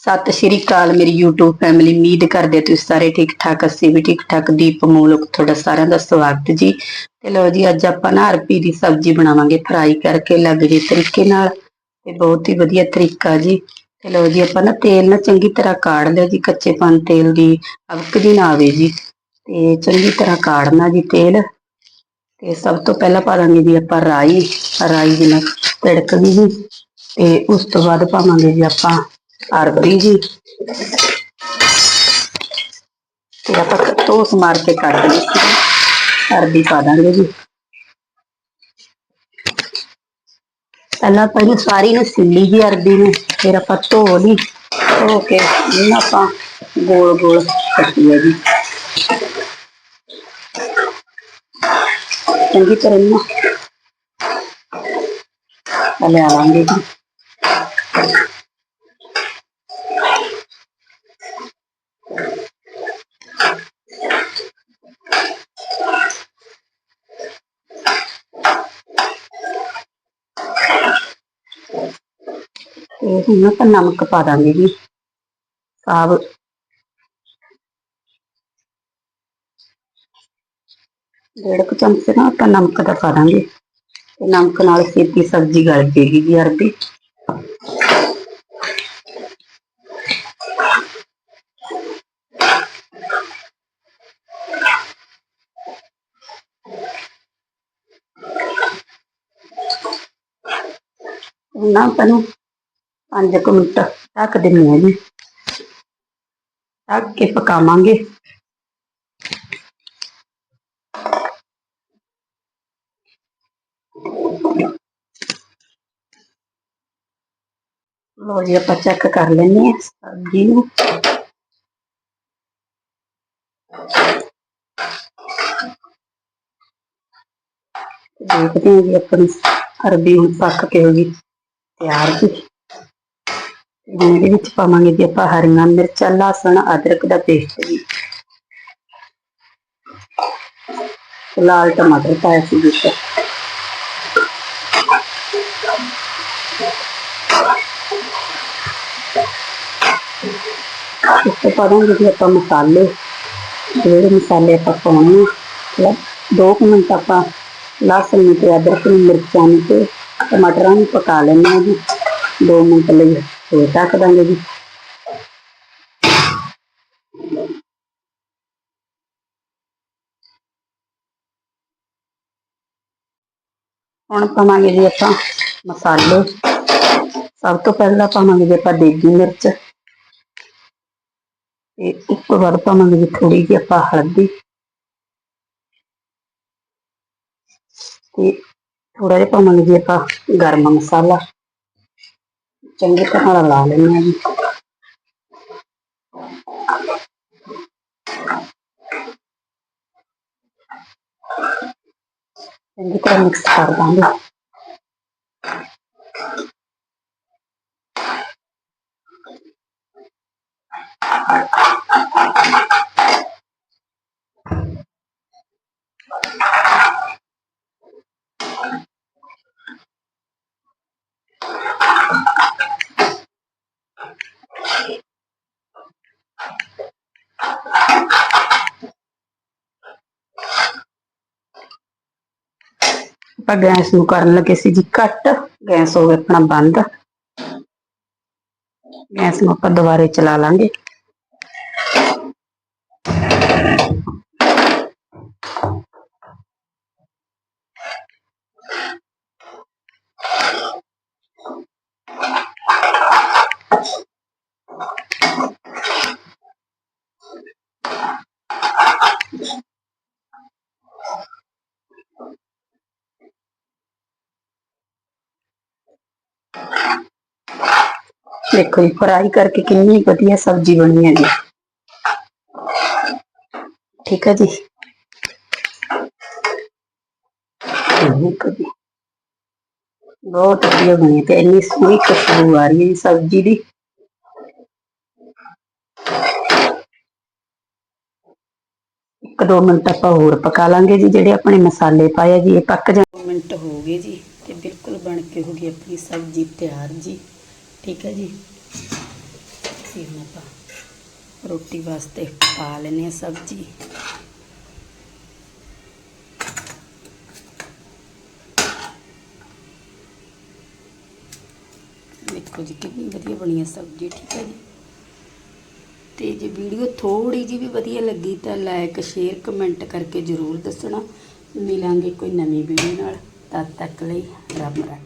ਸਤਿ ਸ਼੍ਰੀ ਅਕਾਲ ਮੇਰੀ YouTube family ਉਮੀਦ ਕਰਦੇ ਤੁਸੀਂ ਸਾਰੇ ਠੀਕ ਠਾਕ, ਅਸੀਂ ਵੀ ਠੀਕ ਠਾਕ। ਦੀਪ ਮੂਲਕ, ਤੁਹਾਡਾ ਸਾਰਿਆਂ ਦਾ ਸਵਾਗਤ ਜੀ। ਤੇ ਲੋ ਜੀ, ਅੱਜ ਆਪਾਂ ਨਾ ਅਰਬੀ ਦੀ ਸਬਜ਼ੀ ਬਣਾਵਾਂਗੇ, ਫਰਾਈ ਕਰਕੇ ਲੱਗ ਜੇ ਤਰੀਕੇ ਨਾਲ। ਤੇ ਬਹੁਤ ਹੀ ਵਧੀਆ ਤਰੀਕਾ ਜੀ। ਤੇ ਲੋ ਜੀ, ਆਪਾਂ ਨਾ ਤੇਲ ਨਾ ਚੰਗੀ ਤਰ੍ਹਾਂ ਕਾੜ ਲਿਆ ਜੀ, ਕੱਚੇਪਨ ਤੇਲ ਦੀ ਅਵਕ ਜੀ ਨਾ ਆਵੇ ਜੀ। ਤੇ ਚੰਗੀ ਤਰ੍ਹਾਂ ਕਾੜਨਾ ਜੀ ਤੇਲ। ਤੇ ਸਭ ਤੋਂ ਪਹਿਲਾਂ ਪਾ ਦਾਂਗੇ ਜੀ ਆਪਾਂ ਰਾਈ। ਰਾਈ ਦੀ ਨਾਲ ਤੜਕ ਗਈ ਜੀ ਤੇ ਉਸ ਤੋਂ ਬਾਅਦ ਪਾਵਾਂਗੇ ਜੀ ਆਪਾਂ ਅਰਬੀ ਜੀ। ਤੇ ਆਪਾਂ ਤੋਸ ਮਾਰ ਕੇ ਕੱਢ ਲਈ ਅਰਬੀ ਪਾ ਦਾਂਗੇ ਜੀ। ਪਹਿਲਾਂ ਪਹਿਲੀ ਸਾਰੀ ਨੂੰ ਸਿੱਲੀ ਜੀ ਅਰਬੀ ਨੂੰ, ਫਿਰ ਆਪਾਂ ਧੋ ਲਈ। ਧੋ ਕੇ ਇਹਨੂੰ ਆਪਾਂ ਗੋਲ ਗੋਲ ਕੱਟੀ ਹੈ ਜੀ। ਚੰਗੀ ਤਰ੍ਹਾਂ ਇਹਨੂੰ ਹਲਾ ਲਾਂਗੇ ਜੀ। ਤੇ ਹੁਣ ਆਪਾਂ ਨਮਕ ਪਾ ਦਾਂਗੇ ਜੀ, ਸਾਬ। ਡੇਢ ਕੁ ਚਮਚ ਨਾ ਆਪਾਂ ਨਮਕ ਦਾ ਪਾ ਦਾਂਗੇ, ਤੇ ਨਮਕ ਨਾਲ ਛੇਤੀ ਸਬਜ਼ੀ ਗਲ ਜੇਗੀ ਜੀ ਅਰਬੀ ਨਾ ਆਪਾਂ ਨੂੰ ਪੰਜ ਕੁ ਮਿੰਟ ਢੱਕ ਦਿੰਦੇ ਆ ਜੀ। ਢੱਕ ਕੇ ਪਕਾਵਾਂਗੇ। ਲੋ ਜੀ, ਆਪਾਂ ਚੈੱਕ ਕਰ ਲੈਂਦੇ ਹਾਂ ਸਬਜ਼ੀ ਨੂੰ। ਦੇਖਦੇ ਹਾਂ ਜੀ ਆਪਣੀ ਅਰਬੀ ਹੁਣ ਪੱਕ ਕੇ ਹੋ ਗਈ ਤਿਆਰ ਜੀ। ਹੁਣ ਇਹਦੇ ਵਿੱਚ ਪਾਵਾਂਗੇ ਜੀ ਆਪਾਂ ਹਰੀਆਂ ਮਿਰਚਾਂ, ਲਸਣ, ਅਦਰਕ ਦਾ ਪੇਸਟ ਜੀ ਲਾਲ ਟਮਾਟਰ ਪਾਇਆ ਸੀ ਵਿੱਚ। ਇਸ ਤੋਂ ਪਾਵਾਂਗੇ ਜੀ ਆਪਾਂ ਮਸਾਲੇ, ਜਿਹੜੇ ਮਸਾਲੇ ਆਪਾਂ ਪਾਉਣੇ ਆ ਦੋ ਕੁ ਮਿੰਟ ਆਪਾਂ ਲਸਣ ਨੂੰ ਤੇ ਅਦਰਕ ਨੂੰ, ਮਿਰਚਾਂ ਨੂੰ ਤੇ ਟਮਾਟਰਾਂ ਨੂੰ ਪਕਾ ਲੈਣੇ ਆ ਜੀ 2 ਮਿੰਟ ਲਈ। ਹੋਰ ਢੱਕ ਦਾਂਗੇ ਜੀ। ਹੁਣ ਪਾਵਾਂਗੇ ਜੀ ਆਪਾਂ ਮਸਾਲੇ। ਸਭ ਤੋਂ ਪਹਿਲਾਂ ਪਾਵਾਂਗੇ ਜੀ ਆਪਾਂ ਦੇਗੀ ਮਿਰਚ। ਤੇ ਉਸ ਤੋਂ ਬਾਅਦ ਪਾਵਾਂਗੇ ਜੀ ਥੋੜੀ ਜਿਹੀ ਆਪਾਂ ਹਲਦੀ। ਤੇ ਥੋੜਾ ਜਿਹਾ ਪਾਵਾਂਗੇ ਜੀ ਆਪਾਂ ਗਰਮ ਮਸਾਲਾ। ਚੰਗੀ ਤਰ੍ਹਾਂ ਰਲਾ ਲੈਣਾ ਹੈ ਜੀ ਚੰਗੀ ਤਰ੍ਹਾਂ ਮਿਕਸ ਕਰ ਦਾਂਗੇ ਆਪਾਂ ਗੈਸ ਨੂੰ ਕਰਨ ਲੱਗੇ ਸੀ ਜੀ, ਘੱਟ ਗੈਸ ਹੋ ਗਿਆ ਆਪਣਾ ਬੰਦ। ਗੈਸ ਨੂੰ ਆਪਾਂ ਦੁਬਾਰੇ ਚਲਾ ਲਾਂਗੇ। ਦੇਖੋ ਜੀ, ਫਰਾਈ ਕਰਕੇ ਕਿੰਨੀ ਵਧੀਆ ਸਬਜ਼ੀ ਬਣੀ ਹੈ ਜੀ ਠੀਕ ਹੈ ਜੀ। ਬਹੁਤ ਵਧੀਆ ਬਣੀ ਤੇ ਇੰਨੀ ਸੋਹਣੀ ਖੁਸ਼ਬੂ ਆ ਰਹੀ ਹੈ ਸਬਜ਼ੀ ਦੀ। ਇੱਕ ਦੋ ਮਿੰਟ ਆਪਾਂ ਹੋਰ ਪਕਾ ਲਾਂਗੇ ਜੀ, ਜਿਹੜੇ ਆਪਣੇ ਮਸਾਲੇ ਪਾਏ ਆ ਜੀ, ਇਹ ਪੱਕ ਜਾ ਮਿੰਟ ਹੋ ਗਏ ਜੀ, ਤੇ ਬਿਲਕੁਲ ਬਣ ਕੇ ਹੋ ਗਈ ਆਪਣੀ ਸਬਜ਼ੀ ਤਿਆਰ ਜੀ। ਠੀਕ ਹੈ ਜੀ। ਤੇ ਹੁਣ ਆਪਾਂ ਰੋਟੀ ਵਾਸਤੇ ਪਾ ਲੈਨੇ ਆ ਸਬਜ਼ੀ। ਦੇਖੋ ਜੀ, ਕਿੰਨੀ ਵਧੀਆ ਬਣੀ ਹੈ ਸਬਜ਼ੀ, ਠੀਕ ਹੈ ਜੀ। ਤੇ ਜੇ ਵੀਡੀਓ ਥੋੜੀ ਜੀ ਵੀ ਵਧੀਆ ਲੱਗੀ ਤਾਂ ਲਾਈਕ ਸ਼ੇਅਰ ਕਮੈਂਟ ਕਰਕੇ ਜਰੂਰ ਦੱਸਣਾ। ਮਿਲਾਂਗੇ ਕੋਈ ਨਵੀਂ ਵੀਡੀਓ ਨਾਲ। ਤਦ ਤੱਕ ਲਈ ਰੱਬ ਰੱਖਾ।